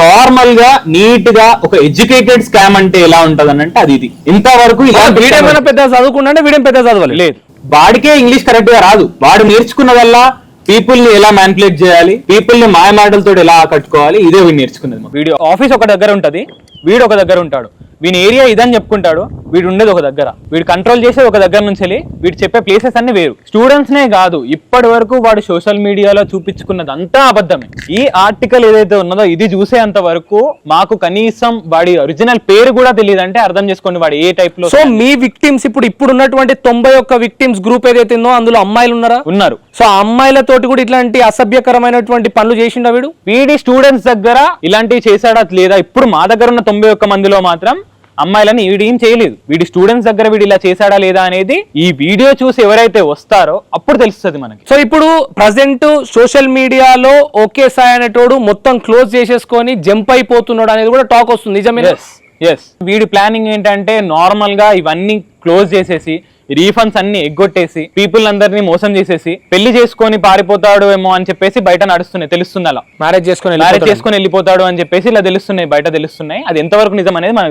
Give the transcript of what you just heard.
ఫార్మల్గా నీట్గా ఒక educated scam అంటే ఎలా ఉంటది అంటే అది ఇది. ఇంతవరకు వీడేమైనా పెద్ద చదువుకున్నా వీడేం పెద్ద చదవాలి లేదు. వాడికే ఇంగ్లీష్ కరెక్ట్గా రాదు. వాడు నేర్చుకున్నదల్లా పీపుల్ని ఎలా మ్యానిపులేట్ చేయాలి? పీపుల్ని మాయ మాటలతో ఎలా కట్టుకోవాలి ఇదే వీడు నేర్చుకున్నది మాకు. వీడి ఆఫీస్ ఒక దగ్గర ఉంటది. వీడు ఒక దగ్గర ఉంటాడు. వీని ఏరియా ఇదని చెప్పుకుంటాడు. వీడు ఉండేది ఒక దగ్గర. వీడు కంట్రోల్ చేసేది ఒక దగ్గర నుంచి వెళ్ళి వీడు చెప్పే ప్లేసెస్ అన్ని వేరు. స్టూడెంట్స్ నే కాదు ఇప్పటి వరకు వాడు సోషల్ మీడియాలో చూపించుకున్నది అంతా అబద్ధమే. ఈ ఆర్టికల్ ఏదైతే ఉన్నదో ఇది చూసేంత వరకు మాకు కనీసం వాడి ఒరిజినల్ పేరు కూడా తెలియదు అంటే అర్థం చేసుకోండి వాడు ఏ టైప్లో సో మీ విక్టిమ్స్ ఇప్పుడు ఇప్పుడు ఉన్నటువంటి తొంభై ఒక్క విక్టిమ్స్ గ్రూప్ ఏదైతే ఉందో అందులో అమ్మాయిలు ఉన్నారా? ఉన్నారు. సో ఆ అమ్మాయిలతోటి కూడా ఇట్లాంటి అసభ్యకరమైనటువంటి పనులు చేసిండా వీడు? వీడి స్టూడెంట్స్ దగ్గర ఇలాంటివి చేశాడా లేదా? ఇప్పుడు మా దగ్గర ఉన్న తొంభై ఒక్క మందిలో మాత్రం అమ్మాయిలని వీడు ఏం చేయలేదు. వీడి స్టూడెంట్స్ దగ్గర వీడు ఇలా చేశాడా లేదా అనేది ఈ వీడియో చూసి ఎవరైతే వస్తారో అప్పుడు తెలుస్తుంది మనకి. సో ఇప్పుడు ప్రజెంట్ సోషల్ మీడియాలో ఓకే సాయ్ అనేటోడు మొత్తం క్లోజ్ చేసేసుకొని జంప్ అయిపోతున్నాడు అనేది కూడా టాక్ వస్తుంది. నిజమేనా? ఎస్ ఎస్ వీడి ప్లానింగ్ ఏంటంటే నార్మల్గా ఇవన్నీ క్లోజ్ చేసేసి రీఫండ్స్ అన్ని ఎగ్గొట్టేసి పీపుల్ అందరినీ మోసం చేసేసి పెళ్ళి చేసుకొని పారిపోతాడు ఏమో అని చెప్పేసి బయట నడుస్తున్నాయి. తెలుస్తుంది అలా. మ్యారేజ్ చేసుకొని మ్యారేజ్. చేసుకొని వెళ్ళిపోతాడు అని చెప్పేసి ఇలా తెలుస్తున్నాయి. బయట తెలుస్తున్నాయి. అది ఎంతవరకు నిజం అనేది మనకు